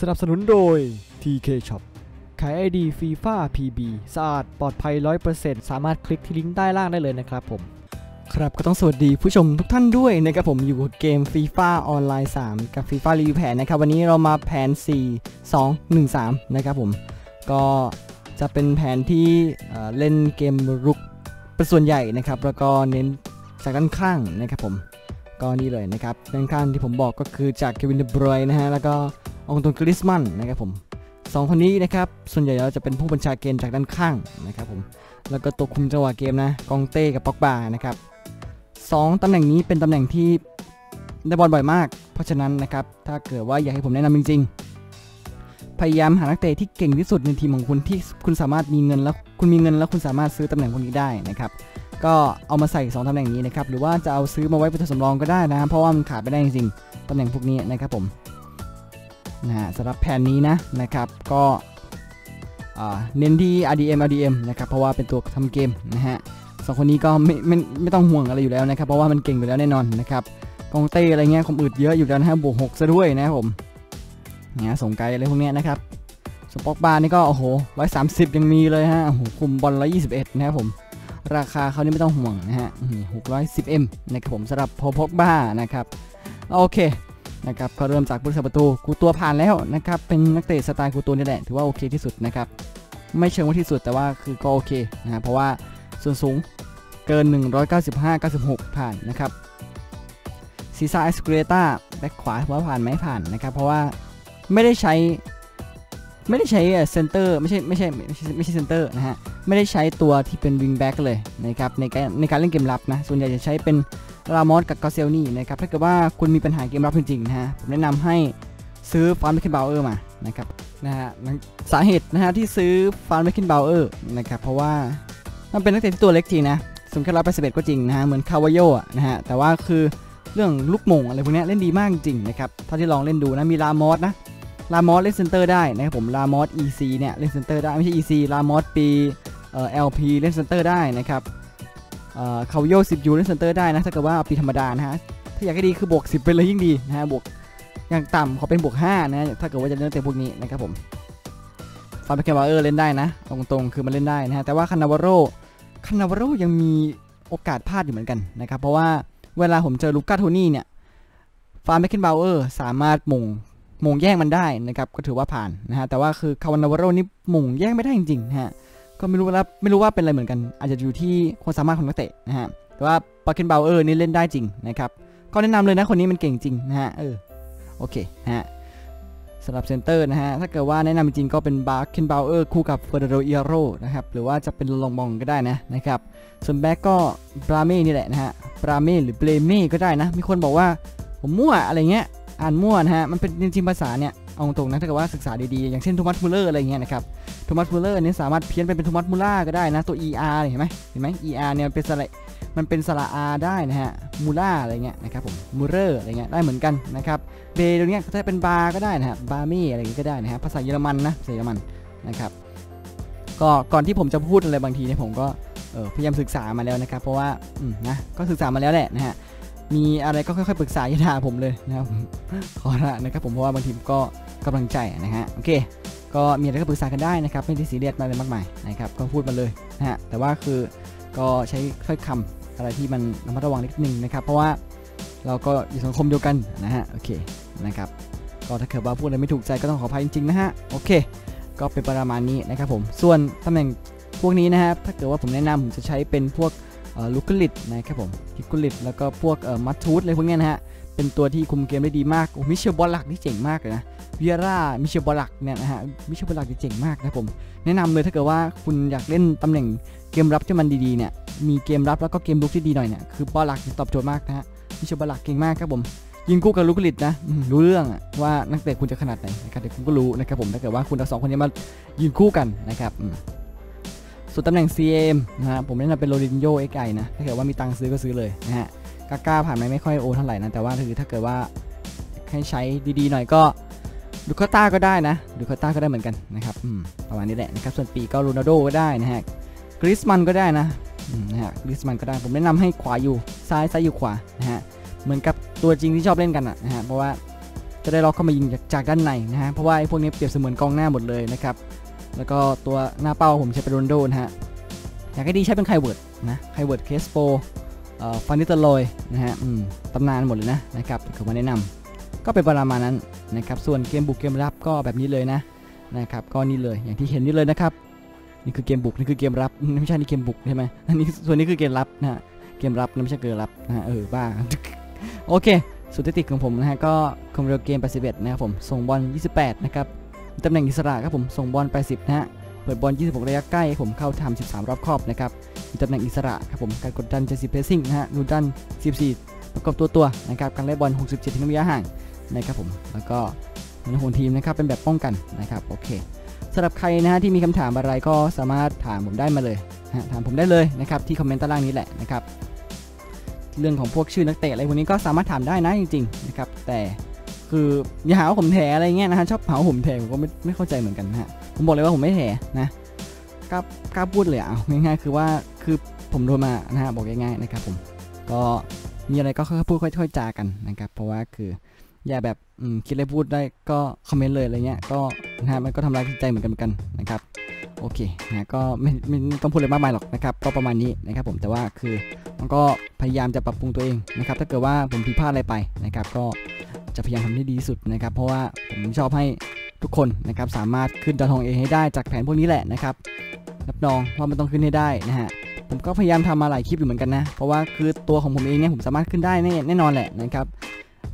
สนับสนุนโดย TK Shop ขาย ID FIFA PB สะอาดปลอดภัย 100%สามารถคลิกที่ลิงก์ใต้ล่างได้เลยนะครับผม ครับก็ต้องสวัสดีผู้ชมทุกท่านด้วยนะครับผมอยู่กับเกม FIFA ออนไลน์ 3 กับ FIFA รีวิวแผนนะครับวันนี้เรามาแผน 4 2 1 3 นะครับผม ก็จะเป็นแผนที่เเล่นเกมรุกเป็นส่วนใหญ่นะครับแล้วก็เน้นจากด้านข้างนะครับผมก็นี่เลยนะครับด้านข้างที่ผมบอกก็คือจากเควินเดบรอยนะฮะแล้วก็ องตวนกริสมันนะครับผมสองคนนี้นะครับส่วนใหญ่เราจะเป็นผู้บัญชาเกมจากด้านข้างนะครับผมแล้วก็ตัวคุมจังหวะเกมนะกองเต้กับป็อกบานะครับสองตำแหน่งนี้เป็นตำแหน่งที่ได้บอลบ่อยมาก เพราะฉะนั้นนะครับถ้าเกิดว่าอยากให้ผมแนะนำจริง ๆ พยายามหานักเตะที่เก่งที่สุดในทีมของคุณที่คุณสามารถมีเงินแล้วคุณมีเงินแล้วคุณสามารถซื้อตำแหน่งพวกนี้ได้นะครับก็เอามาใส่ 2ตำแหน่งนี้นะครับหรือว่าจะเอาซื้อมาไว้เป็นตัวสำรองก็ได้นะเพราะว่ามันขาดไม่ได้จริงๆตำแหน่งพวกนี้นะครับผม นะฮะสำหรับแผ่นนี้นะนะครับก็เน้นที่ RDM RDM นะครับเพราะว่าเป็นตัวทำเกมนะฮะสองคนนี้ก็ไม่ไม่ไม่ต้องห่วงอะไรอยู่แล้วนะครับเพราะว่ามันเก่งอยู่แล้วแน่นอนนะครับกองเต้อะไรเงี้ยคมอึดเยอะอยู่แล้วนะฮะบวกหกซะด้วยนะครับผมเนี่ยส่งไกลอะไรพวกเนี้ยนะครับสปอกบาร์นี่ก็โอ้โหร้อยสามสิบยังมีเลยฮะโอ้โหคุมบอลร้อยยี่สิบเอ็ดนะครับผมราคาเขานี่ไม่ต้องห่วงนะฮะหกร้อยสิบเอ็มนะครับผมสำหรับพอพกบ้านะครับโอเค นะครับก็เริ่มจากผู้รักษาประตูกูตัวผ่านแล้วนะครับเป็นนักเตะสไตล์กูตัวนี่แหละถือว่าโอเคที่สุดนะครับไม่เชิงว่าที่สุดแต่ว่าคือก็โอเคนะฮะเพราะว่าส่วนสูงเกิน 195 96 ผ่านนะครับซีซ่าเอสเกรตาแบ็คขวาว่าผ่านไหมผ่านนะครับเพราะว่าไม่ได้ใช้ไม่ได้ใช้เซนเตอร์ไม่ใช่ไม่ใช่ไม่ใช่ไม่ใช่เซนเตอร์นะฮะไม่ได้ใช้ตัวที่เป็นวิงแบ็กเลยนะครับในการในการเล่นเกมรับนะส่วนใหญ่จะใช้เป็น รามอสกับกอเซลนี่นะครับ ถ้าเกิดว่าคุณมีปัญหาเกมรับจริงๆนะฮะ ผมแนะนำให้ซื้อฟานเมคินบาเออร์มานะครับนะฮะสาเหตุนะฮะที่ซื้อฟานเมคินบาเออร์นะครับ เพราะว่ามันเป็นนักเตะที่ตัวเล็กจริงนะสูงแค่ร้อยแปดสิบเอ็ดก็จริงนะฮะ เหมือนคาวาโยนะฮะ แต่ว่าคือเรื่องลูกมงอะไรพวกนี้เล่นดีมากจริงนะครับเท่าที่ลองเล่นดูนะ มีรามอสนะลามอสเล่นเซนเตอร์ได้นะครับผมลามอส EC เนี่ยเล่นเซนเตอร์ได้ไม่ใช่ EC ลามอสปีเอ่อ LP เล่นเซนเตอร์ได้นะครับ คาโย10 U เล่นเซนเตอร์ได้นะถ้าเกิดว่าปีธรรมดานะฮะถ้าอยากให้ดีคือบวก 10 ไปเลยยิ่งดีนะฮะบวกอย่างต่ำขอเป็นบวก5นะถ้าเกิดว่าจะเล่นเตะพวกนี้นะครับผมฟาร์มเคนวาเออร์เล่นได้นะ ตรงๆคือมันเล่นได้นะฮะแต่ว่าคานาวาโรคานาวาโรยังมีโอกาสพลาดอยู่เหมือนกันนะครับเพราะว่าเวลาผมเจอลูก้าโทนี่เนี่ยฟาร์มเคนบาเออร์สามารถมงมงแย่งมันได้นะครับก็ถือว่าผ่านนะฮะแต่ว่าคือคาวานาวาโรนี่มงแย่งไม่ได้จริงๆนะฮะ ก็ไม่รู้ว่าไม่รู้ว่าเป็นอะไรเหมือนกัน อาจจะอยู่ที่ความสามารถของนักเตะนะฮะแต่ว่าปาเคนเบาวเออร์นี่เล่นได้จริงนะครับก็แนะนำเลยนะคนนี้มันเก่งจริงนะฮะเออโอเคนะฮะสำหรับเซนเตอร์นะฮะ ถ้าเกิดว่าแนะนำจริงก็เป็นบาร์เคนบาวเออร์คู่กับเฟอร์เดโรเอโรนะครับ หรือว่าจะเป็นลองมองก็ได้นะนะครับส่วนแบ็กก็บราเม่นี่แหละนะฮะ บราเม่หรือเบลเม่ก็ได้นะ มีคนบอกว่าผมมั่วอะไรเงี้ย อ่านมั่วนะฮะ มันเป็นจริงๆภาษาเนี่ย เอาตรงนะถ้าเกิดว่าศึกษาดีๆ อย่างเช่นโทมัสมูเลอร์อะไรเงี้ยนะครับ โทมัสมูเลอร์นี่สามารถเพี้ยนไปเป็นโทมัสมูล่าก็ได้นะตัว ER เห็นไหมเห็นไหม ER เนี่ยเป็นสระมันเป็นสระ R ได้นะฮะมูล่าอะไรเงี้ยนะครับผมมูเลอร์อะไรเงี้ยได้เหมือนกันนะครับเบตรงเนี้ยถ้าเป็นบาร์ก็ได้นะฮะบาร์มี่อะไรเงี้ยก็ได้นะฮะภาษาเยอรมันนะภาษาเยอรมันนะครับก็ก่อนที่ผมจะพูดอะไรบางทีเนี่ยผมก็เออพยายามศึกษามาแล้วนะครับ เพราะว่าอืมนะก็ศึกษามาแล้วแหละนะฮะมีอะไรก็ค่อยๆปรึกษาอย่าด่าผมเลยนะครับขอละนะครับผมเพราะว่าบางทีก็กำลังใจนะฮะโอเค ก็มีอะไรก็ปรึกษากันได้นะครับไม่ได้ซีเรียสอะไรมากมายนะครับก็พูดมาเลยนะฮะแต่ว่าคือก็ใช้ถ้อยคำอะไรที่มันระมัดระวังนิดนึงนะครับ เพราะว่าเราก็อยู่สังคมเดียวกันนะฮะโอเคนะครับก็ถ้าเกิดว่าพูดอะไรไม่ถูกใจก็ต้องขออภัยจริงๆนะฮะโอเค ก็เป็นประมาณนี้นะครับผมส่วนตำแหน่งพวกนี้นะครับถ้าเกิดว่าผมแนะนำผมจะใช้เป็นพวกลูกลิตนะครับผมกิกุลิตแล้วก็พวกมัตทูดอะไรพวกนี้นะฮะ เป็นตัวที่คุมเกมได้ดีมากโอ้มิเชลบอลลักนี่เจ๋งมากเลยนะเวียร่ามิเชลบอลลักเนี่ยนะฮะมิเชลบอลลักนี่เจ๋งมากนะผมแนะนำเลยถ้าเกิดว่าคุณอยากเล่นตำแหน่งเกมรับที่มันดีๆเนี่ยมีเกมรับแล้วก็เกมลุกที่ดีหน่อยเนี่ยคือบอลลักตอบโจทย์มากนะฮะมิเชลบอลลักเก่งมากครับผมยิงคู่กับลูกลิตนะรู้เรื่องว่านักเตะคุณจะขนาดไหนนะครับเดี๋ยวคุณก็รู้นะครับผมถ้าเกิดว่าคุณเอาสองคนนี้มายืนคู่กันนะครับส่วนตำแหน่ง CM นะฮะผมแนะนำเป็นโรดินโยเอ็กไอนะถ้าเกิดว่ามีตังค์ซื้อก็ซื้อเลยนะฮะ กล้าๆผ่านไหมไม่ค่อยโอเท่าไหร่นะ แต่ว่าคือถ้าเกิดว่าให้ใช้ดีๆหน่อยก็ดูคาต้าก็ได้นะดูคาต้าก็ได้เหมือนกันนะครับประมาณนี้แหละนะครับส่วนปีก็โรนัลโดก็ได้นะฮะกริสมันก็ได้นะนะฮะกริสมันก็ได้ผมแนะนำให้ขวาอยู่ซ้ายซ้ายอยู่ขวานะฮะเหมือนกับตัวจริงที่ชอบเล่นกันนะฮะเพราะว่าจะได้ล็อกเข้ามายิงจากด้านในนะฮะเพราะว่าไอ้พวกนี้เปรียบเสมือนกองหน้าหมดเลยนะครับแล้วก็ตัวหน้าเป้าผมใช้เป็นโรนโดนะฮะอยากให้ดีใช้เป็นไคเวิร์ดนะไคเวิร์ดเคสโป ฟานิตลอยนะฮะตำนานหมดเลยนะนะครับเขามาแนะนำก็เป็นประมาณนั้นนะครับส่วนเกมบุกเกมรับก็แบบนี้เลยนะนะครับก็นี่เลยอย่างที่เห็นนี่เลยนะครับนี่คือเกมบุกนี่คือเกมรับไม่ใช่นี่เกมบุกใช่ไหมอันนี้ส่วนนี้คือเกมรับนะฮะเกมรับไม่ใช่เกมรับนะฮะเออบ้าโอเคสถิติของผมนะฮะก็คอมเร็วเกม81นะครับผมส่งบอล28นะครับตำแหน่งอิสระครับผมส่งบอล80นะฮะ เปิดบอล 26 ระยะใกล้ผมเข้าทำ 13 รอบครอบนะครับมีตำแหน่งอิสระครับผมการกดดัน 70 pressing นะฮะนูดัน 14 ประกอบตัวตัวนะครับการไล่นบอล 67 ทิ้งระยะห่างนะครับผมแล้วก็ในหัวทีมนะครับเป็นแบบป้องกันนะครับโอเคสำหรับใครนะฮะที่มีคำถามอะไรก็สามารถถามผมได้มาเลยฮะถามผมได้เลยนะครับที่คอมเมนต์ใต้ล่างนี้แหละนะครับเรื่องของพวกชื่อนักเตะอะไรพวกนี้ก็สามารถถามได้นะจริงๆนะครับแต่ คืออย่าหาว่าผมแถอะไรเงี้ยนะฮะชอบหาว่าผมแถผมก็ไม่ไม่เข้าใจเหมือนกันนะฮะผมบอกเลยว่าผมไม่แถนะกล้ากล้าพูดเลยอะเอาง่ายๆคือว่าคือผมโดนมานะฮะบอกง่ายๆนะครับผมก็มีอะไรก็ค่อยพูดค่อยๆจากันนะครับ เพราะว่าคืออย่าแบบคิดอะไรพูดได้ก็คอมเมนต์เลยอะไรเงี้ยก็นะฮะมันก็ทำร้ายจิตใจเหมือนกันเหมือนกันนะครับโอเคนะก็ไม่ไม่ไม่ต้องพูดอะไรมากมายหรอกนะครับ ก็ประมาณนี้นะครับผมแต่ว่าคือมันก็พยายามจะปรับปรุงตัวเองนะครับ ถ้าเกิดว่าผมผิดพลาดอะไรไปนะครับ ก็ จะพยายามทำให้ดีที่สุดนะครับ เพราะว่าผมชอบให้ทุกคนนะครับสามารถขึ้นดาวทองเองให้ได้จากแผนพวกนี้แหละนะครับรับรองว่ามันต้องขึ้นให้ได้นะฮะผมก็พยายามทำมาหลายคลิปอยู่เหมือนกันนะ เพราะว่าคือตัวของผมเองเนี่ยผมสามารถขึ้นได้แน่แน่นอนแหละนะครับ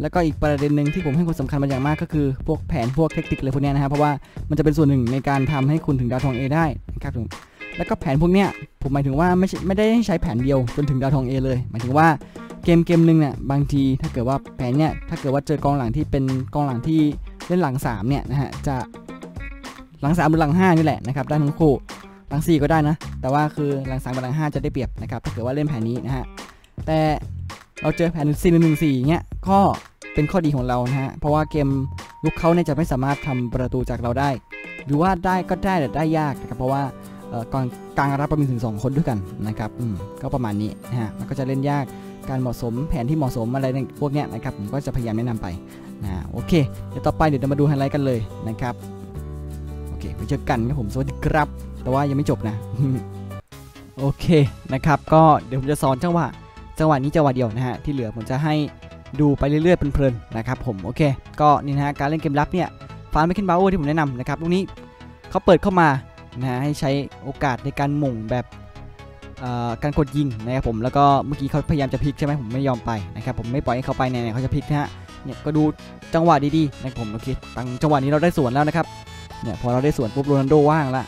แล้วก็อีกประเด็นหนึ่งที่ผมให้ความสำคัญมาอย่างมากก็คือพวกแผนพวกเทคนิคอะไรพวกเนี้ยนะครับเพราะว่ามันจะเป็นส่วนหนึ่งในการทำให้คุณถึงดาวทอง A ได้นะครับผมแล้วก็แผนพวกเนี้ยผมหมายถึงว่าไม่ใช่ไม่ได้ให้ใช้แผนเดียวจนถึงดาวทอง A เลย หมายถึงว่า เกมเกมหนึ่งเนี่ยบางทีถ้าเกิดว่าแผนเนี่ยถ้าเกิดว่าเจอกองหลังที่เป็นกองหลังที่เล่นหลัง3เนี่ยนะฮะจะหลัง3หรือหลัง5นี่แหละนะครับได้ทั้งคู่หลัง 4 ก็ได้นะ แต่ว่าคือหลัง3กับหลัง 5 จะได้เปรียบนะครับถ้าเกิดว่าเล่นแผนนี้นะฮะแต่เราเจอแผน4 1 1 4เงี้ยก็เป็นข้อดีของเรานะฮะเพราะว่าเกมลุกเขาเนี่ยจะไม่สามารถทำประตูจากเราได้ หรือว่าได้ก็ได้แต่ได้ยากนะครับเพราะว่าเอ่อกองกลางรับประมาณถึง 2 คนด้วยกันนะครับอืมก็ประมาณนี้นะฮะมันก็จะเล่นยาก การเหมาะสมแผนที่เหมาะสมอะไรเนี่ยพวกเนี้ยนะครับผมก็จะพยายามแนะนำไปนะโอเคเดี๋ยวต่อไปเดี๋ยวเรามาดูไฮไลท์กันเลยนะครับโอเคไปเจอกันครับผมสวัสดีครับ แต่ว่ายังไม่จบนะโอเคนะครับ ก็เดี๋ยวผมจะสอนจังหวะจังหวะนี้จังหวะเดียวนะฮะที่เหลือผมจะให้ดูไปเรื่อยๆเพลินๆนะครับผมโอเค ก็นี่นะฮะการเล่นเกมรับเนี่ยฟานไม่ขึ้นบาโอที่ผมแนะนำนะครับลูกนี้เขาเปิดเข้ามานะให้ใช้โอกาสในการหม่งแบบ การกดยิงนะครับผมแล้วก็เมื่อกี้เขาพยายามจะพลิกใช่ไหมผมไม่ยอมไปนะครับผมไม่ปล่อยให้เขาไปเนี่ยเขาจะพลิกนะฮะเนี่ยก็ดูจังหวะดีๆนะครับผมโอเคตังจังหวะนี้เราได้สวนแล้วนะครับเนี่ยพอเราได้สวนปุ๊บโรนัลโดว่างละ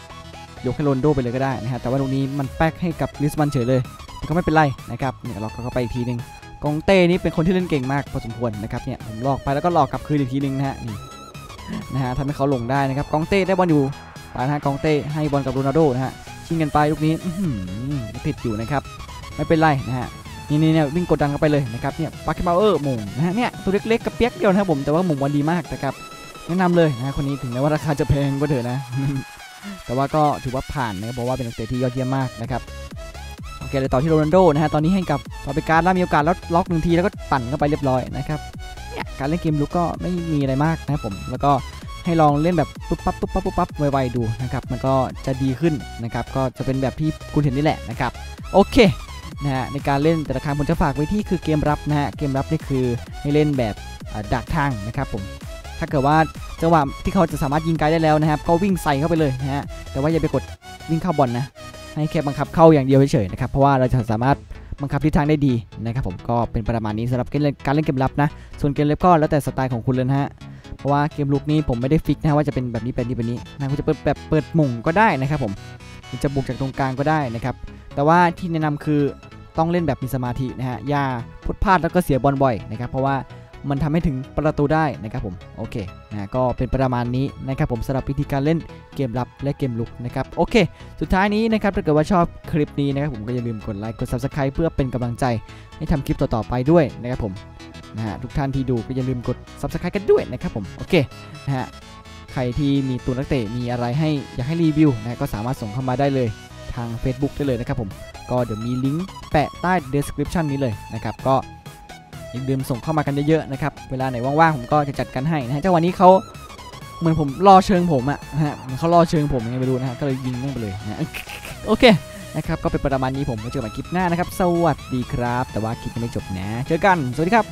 ยกให้โรนัลโดไปเลยก็ได้นะฮะแต่ว่าตรงนี้มันแป๊กให้กับลิสมันเฉยเลยก็ไม่เป็นไรนะครับเนี่ยเราก็เข้าไปอีกทีหนึงกองเต้นี่เป็นคนที่เล่นเก่งมากพอสมควรนะครับเนี่ยผมหลอกไปแล้วก็หลอกกลับคืนอีกทีนึงนะฮะนี่นะฮะทำให้เขาหลงได้นะครับกองเต้ได้บอลอยู่ไปนะฮะกองเต้ให้บอลกับโรนัลโดนะฮะ ชิงกันไปลูกนี้ติดอยู่นะครับไม่เป็นไรนะฮะนี่นี่เนี่ยวิ่งกดดันเข้าไปเลยนะครับเนี่ยปาร์คเบลเออร์หมงนะฮะเนี่ยตัวเล็กๆกระเปียกเดียวนะครับผมแต่ว่าหมงบอลดีมากนะครับแนะนำเลยนะฮะคนนี้ถึงแม้ว่าราคาจะแพงก็เถอะนะ แต่ว่าก็ถือว่าผ่านนะครับเพราะว่าเป็นนักเตะที่ยอดเยี่ยมมากนะครับโอเคเลยต่อที่โรนัลโดนะฮะตอนนี้ให้กับฟาเบการแล้วมีโอกาสแล้วล็อกหนึ่งทีแล้วก็ปั่นเข้าไปเรียบร้อยนะครับเนี่ยการเล่นเกมลุกก็ไม่มีอะไรมากนะครับผมแล้วก็ ให้ลองเล่นแบบปุ๊บปั๊บปุ๊บปั๊บปุ๊บปั๊บไวๆดูนะครับมันก็จะดีขึ้นนะครับก็จะเป็นแบบที่คุณเห็นนี่แหละนะครับโอเคนะฮะในการเล่นแต่ละครั้งผมจะฝากไว้ที่คือเกมรับนะฮะเกมรับนี่คือให้เล่นแบบดักทางนะครับผมถ้าเกิดว่าจังหวะที่เขาจะสามารถยิงไกลได้แล้วนะครับก็วิ่งใส่เข้าไปเลยนะฮะแต่ว่าอย่าไปกดวิ่งเข้าบอลนะให้แค่บังคับเข้าอย่างเดียวเฉยๆนะครับเพราะว่าเราจะสามารถ บังคับทิศทางได้ดีนะครับผมก็เป็นประมาณนี้สำหรับการเล่นการเล่นเกมรับนะ ส่วนเกมเล็บก็แล้วแต่สไตล์ของคุณเลยนะฮะเพราะว่าเกมลุกนี้ผมไม่ได้ฟิกนะว่าจะเป็นแบบนี้แบบนี้แบบนี้นะคุณจะเปิดแบบเปิดม่งก็ได้นะครับผมจะบุกจากตรงกลางก็ได้นะครับแต่ว่าที่แนะนำคือต้องเล่นแบบมีสมาธินะฮะอย่าพุดพลาดแล้วก็เสียบอลบ่อยนะครับเพราะว่า มันทำให้ถึงประตูได้นะครับผมโอเคนะก็เป็นประมาณนี้นะครับผมสำหรับวิธีการเล่นเกมรับและเกมลุกนะครับโอเค สุดท้ายนี้นะครับถ้าเกิดว่าชอบคลิปนี้นะครับผมก็อย่าลืมกดไลค์กด Subscribe เพื่อเป็นกำลังใจให้ทำคลิปต่อๆไปด้วยนะครับผมนะฮะทุกท่านที่ดูก็อย่าลืมกด Subscribe กันด้วยนะครับผมโอเคนะฮะใครที่มีตัวนักเตะมีอะไรให้อยากให้รีวิวนะก็สามารถส่งเข้ามาได้เลยทาง Facebook ได้เลยนะครับผมก็เดี๋ยวมีลิงก์แปะใต้ description นี้เลยนะครับก็ อย่าลืมส่งเข้ามากันเยอะๆนะครับ เวลาไหนว่างๆผมก็จะจัดกันให้นะฮะถ้าวันนี้เขาเหมือนผมรอเชิงผมอะนะฮะเขารอเชิงผมยังไงไม่รู้นะฮะก็เลยยิงแม่งไปเลยนะโอเคนะครับก็เป็นประมาณนี้ผมไว้เจอกันคลิปหน้านะครับ สวัสดีครับ แต่ว่าคลิปยังไม่จบนะ เจอกัน สวัสดีครับ